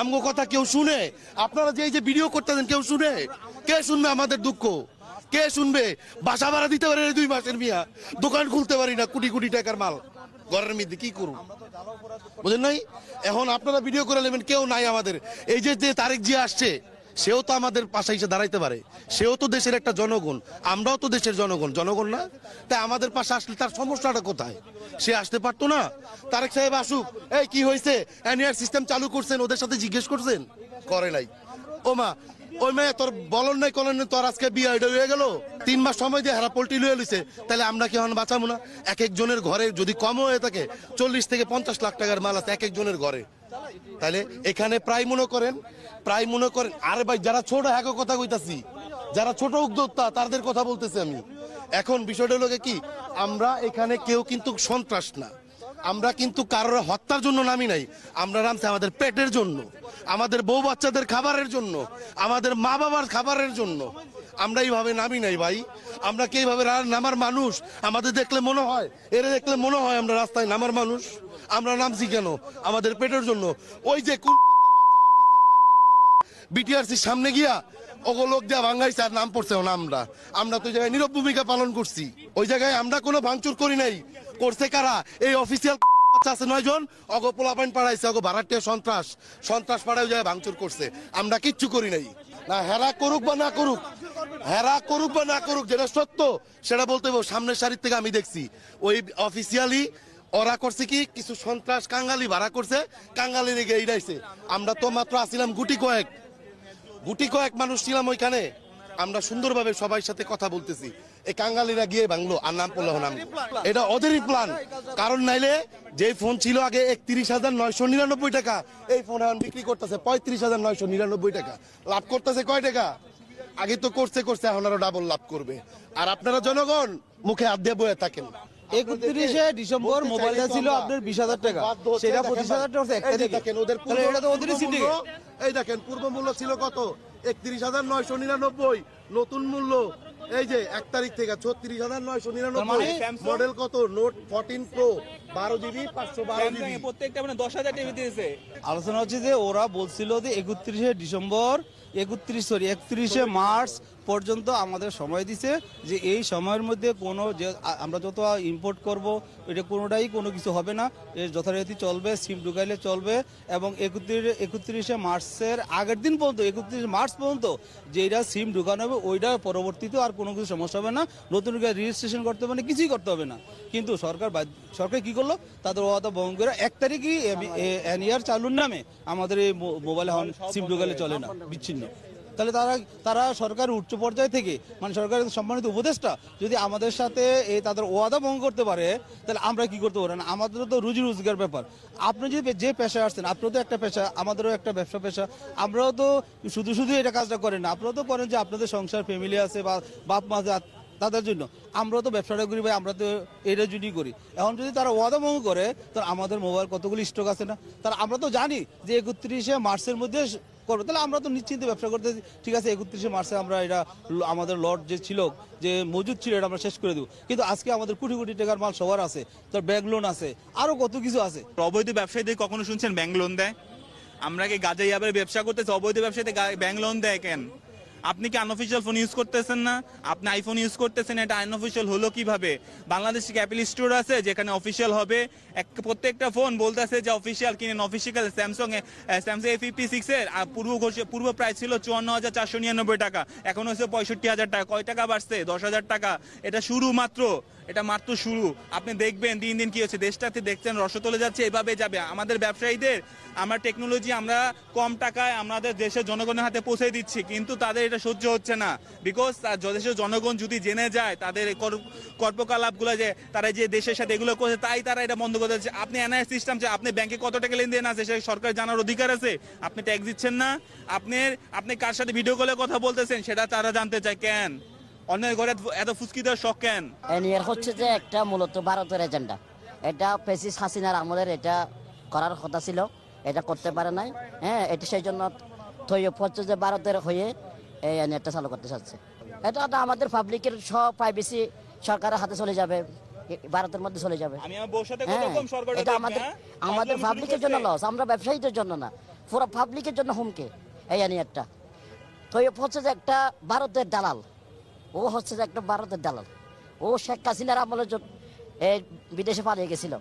আমগো কথা কেউ শুনে? আপনারা যে এই যে ভিডিও করতেছেন, কেউ শুনে? কে শুনবে আমাদের দুঃখ? কে শুনবে? বাসা ভাড়া দিতে পারে দুই মাসের মিয়া। দোকান খুলতে পারি না, কোটি কোটি টাকার মাল। ঘরের মধ্যে কি করুন? বুঝেন নাই? এখন আপনারা ভিডিও করে নেবেন, কেউ নাই আমাদের। এই যে যে তারিখ যে আসছে সেও তো আমাদের পাশে এসে দাঁড়াইতে পারে। সেও তো দেশের একটা জনগণ। আমরাও তো দেশের জনগণ। জনগণ না? তাই আমাদের পাশে আসলে তার সমস্যাটা কোথায়? সে আসতে পারতো না? তারেক সাহেব আসুক। এই, কি হয়েছে? অ্যানিয়ার সিস্টেম চালু করছেন, ওদের সাথে জিজ্ঞেস করছেন? করে নাই। ও মা, ওই মেয়ে তোর বলন নাই, কলন তোর আজকে বিয়ে হয়ে গেল? তিন মাস সময় দিয়ে হারা পোল্ট্রি লয়ে লইছে। তাহলে আমরা কি এখন বাঁচাবো না? এক একজনের ঘরে যদি কম হয়ে থাকে, চল্লিশ থেকে পঞ্চাশ লাখ টাকার মাল আছে এক একজনের ঘরে। তাহলে এখানে প্রায় মনে করেন, প্রায় মনে করেন, আরে ভাই, যারা ছোট হ্যাঁ কথা কইতাছি, যারা ছোট উদ্যোক্তা, তাদের কথা বলতেছি আমি। এখন বিষয়টা হলো কি, আমরা এখানে কেউ কিন্তু সন্ত্রাস না। আমরা কিন্তু কারোর হত্যার জন্য নামি নাই। আমরা নামছি আমাদের পেটের জন্য, আমাদের বউ বাচ্চাদের খাবারের জন্য, আমাদের মা বাবার খাবারের জন্য। আমরা এইভাবে নামি নাই ভাই। আমরা কি এইভাবে নামার মানুষ? আমাদের দেখলে মনে হয়, এরা দেখলে মনে হয় আমরা রাস্তায় নামার মানুষ। আমরা নামছি কেন? আমাদের পেটের জন্য। ওই যে কোন বিটিআরসির সামনে গিয়া ওগো লোক যা ভাঙ্গাইছে আর নাম পড়ছে আমরা। আমরা তো জায়গায় নীরব ভূমিকা পালন করছি। ওই জায়গায় আমরা কোনো ভাঙচুর করি নাই। করছে কারা? এই অফিসিয়াল আছে পাড়াইছে ভাড়াটিয়া সন্ত্রাস। সন্ত্রাস পাড়ায় জায়গায় ভাঙচুর করছে। আমরা কিচ্ছু করি নাই। না হেরা করুক বা না করুক, হেরা করুক বা না করুক, যেটা সত্য, সেটা বলতে সামনের সারির থেকে আমি দেখছি। ওই অফিসিয়ালি ওরা করছে কি, কিছু সন্ত্রাস কাঙ্গালি ভাড়া করছে, কাঙ্গালি রেগে আমরা তো মাত্র আসিলাম গুটি কয়েক। গুটি কয়েক মানুষ ছিলাম ওইখানে। আমরা সুন্দরভাবে সবার সাথে কথা বলতেছি। এই কাঙ্গালিরা গিয়ে ভাঙলো আর নাম পড়ল নাম এটা ওদেরই প্ল্যান কারণ নাইলে যে ফোন ছিল আগে একত্রিশ হাজার নয়শো নিরানব্বই টাকা এই ফোন এখন বিক্রি করতেছে পঁয়ত্রিশ হাজার নয়শো নিরানব্বই টাকা। লাভ করতেছে কয় টাকা? আগে তো করছে করছে এখন আরও ডাবল লাভ করবে। আর আপনারা জনগণ মুখে হাত দিয়ে বয়ে থাকেন। একত্রিশে ডিসেম্বর মোবাইলটা ছিল আপনার বিশ হাজার টাকা। সেটা পঁচিশ হাজার টাকা একটা দেখেন ওদের তাহলে এটা তো ওদেরই এই দেখেন পূর্ব মূল্য ছিল কত? একত্রিশ হাজার নয়শো নিরানব্বই। নতুন মূল্য এই যে এক তারিখ থেকে ছত্রিশ হাজার নয়শো নিরানব্বই। মানে মডেল কত? নোট ফোরটিন প্রো বারো জিবি পাঁচশো বারো জিবি। প্রত্যেকটা মানে দশ হাজার টিভি দিয়েছে। আলোচনা হচ্ছে যে ওরা বলছিল যে একত্রিশে ডিসেম্বর একত্রিশ সরি একত্রিশে মার্চ পর্যন্ত আমাদের সময় দিছে যে এই সময়ের মধ্যে কোনো যে আমরা যত ইম্পোর্ট করব এটা কোনোটাই কোনো কিছু হবে না এর যথারীতি চলবে সিম ঢুকাইলে চলবে এবং একত্রিশ একত্রিশে মার্চের আগের দিন পর্যন্ত একত্রিশে মার্চ পর্যন্ত যেটা সিম ঢুকানো হবে ওইটা পরবর্তীতে আর কোনো কিছু সমস্যা হবে না নতুন করে রেজিস্ট্রেশন করতে হবে না কিছুই করতে হবে না কিন্তু সরকার সরকার কি করল তাদের ওয়াদা ভঙ্গ করে এক তারিখই এনইআর চালুর নামে আমাদের এই মোবাইলে সিম ঢুকালে চলে না বিচ্ছিন্ন তাহলে তারা তারা সরকার উচ্চ পর্যায় থেকে মানে সরকারের সম্মানিত উপদেষ্টা যদি আমাদের সাথে এই তাদের ওয়াদা ভঙ্গ করতে পারে, তাহলে আমরা কি করতে পারি না, আমাদের তো রুজি রোজগার ব্যাপার। আপনি যদি যে পেশায় আসছেন আপনারও তো একটা পেশা, আমাদেরও একটা ব্যবসা পেশা, আমরাও তো শুধু শুধু এটা কাজটা করেন না, আপনারাও তো করেন যে আপনাদের সংসার ফ্যামিলি আছে বা বাপ মা তাদের জন্য। আমরা তো ব্যবসাটা করি ভাই, আমরা তো এটা জন্যই করি। এখন যদি তারা ওয়াদা ভঙ্গ করে, তাহলে আমাদের মোবাইল কতগুলি স্টক আছে না? তাহলে আমরা তো জানি যে একত্রিশে মার্চের মধ্যে করব। তাহলে আমরা তো নিশ্চিন্তে ব্যবসা করতে ঠিক আছে, একত্রিশে মার্চে আমরা এটা আমাদের লট যে ছিল, যে মজুদ ছিল, এটা আমরা শেষ করে দেবো। কিন্তু আজকে আমাদের কোটি কোটি টাকার মাল সবার আছে। তার ব্যাংক লোন আছে। আরও কত কিছু আছে। অবৈধ ব্যবসায়ীদের কখনো শুনছেন ব্যাংক লোন দেয়? আমরা কি গাজা ব্যবসা করতেছি? অবৈধ ব্যবসায়ীতে ব্যাংক লোন দেয় কেন? আপনি কি আনঅফিসিয়াল ফোন ইউজ করতেছেন না? আপনি আইফোন ইউজ করতেছেন, এটা আনঅফিসিয়াল হলো কীভাবে? বাংলাদেশে কি অ্যাপেল স্টোর আছে যেখানে অফিসিয়াল হবে? এক, প্রত্যেকটা ফোন বলতেছে যে অফিসিয়াল কিনেন। Official Samsung Samsung A fifty six এর, আর পূর্ব পূর্ব প্রাইস ছিল চুয়ান্ন হাজার চারশো নিরানব্বই টাকা। এখন হচ্ছে পঁয়ষট্টি হাজার টাকা। কয় টাকা বাড়ছে? দশ হাজার টাকা। এটা শুরু মাত্র। এটা মাত্র শুরু। আপনি দেখবেন দিন দিন কি হচ্ছে? দেশটাতে দেখছেন রসতলে যাচ্ছে, এভাবে যাবে। আমাদের ব্যবসায়ীদের, আমরা টেকনোলজি আমরা কম টাকায় আমাদের দেশের জনগণের হাতে পৌঁছে দিচ্ছি, কিন্তু তাদের এটা সহ্য হচ্ছে না। বিকজ দেশের জনগণ যদি জেনে যায়, তাদের কর্মকলাপগুলো যে তারা যে দেশের সাথে এগুলো করছে, তাই তারা এটা বন্ধ করে দিচ্ছে। আপনি এনআইএস সিস্টেম যে আপনি ব্যাংকে কত টাকা লেনদেন আছে সে সরকার জানার অধিকার আছে? আপনি ট্যাক্স দিচ্ছেন না? আপনি আপনি কার সাথে ভিডিও কলে কথা বলতেছেন, সেটা তারা জানতে চায় কেন? অন্যের ঘরে এত ফুসকি দেওয়ার শখ কেন? এনিয়ার হচ্ছে যে একটা মূলত ভারতের এজেন্ডা এটা পেসিস হাসিনার আমলের এটা করার কথা ছিল, এটা করতে পারে নাই। হ্যাঁ এটা সেই জন্য তৈয়ব হচ্ছে যে ভারতের হয়ে এই এনিয়ারটা চালু করতে চাচ্ছে। এটা তো আমাদের পাবলিকের সব প্রাইভেসি সরকারের হাতে চলে যাবে ভারতের মধ্যে চলে যাবে। হ্যাঁ এটা আমাদের হ্যাঁ? আমাদের পাবলিকের জন্য লস আমরা ব্যবসায়ীদের জন্য না। পুরো পাবলিকের জন্য হুমকে এই একটা। তৈয়ব হচ্ছে যে একটা ভারতের দালাল ও হচ্ছে যে একটা ভারতের দালাল। ও শেখ হাসিনার জন্য এই বিদেশে পালিয়ে গেছিল।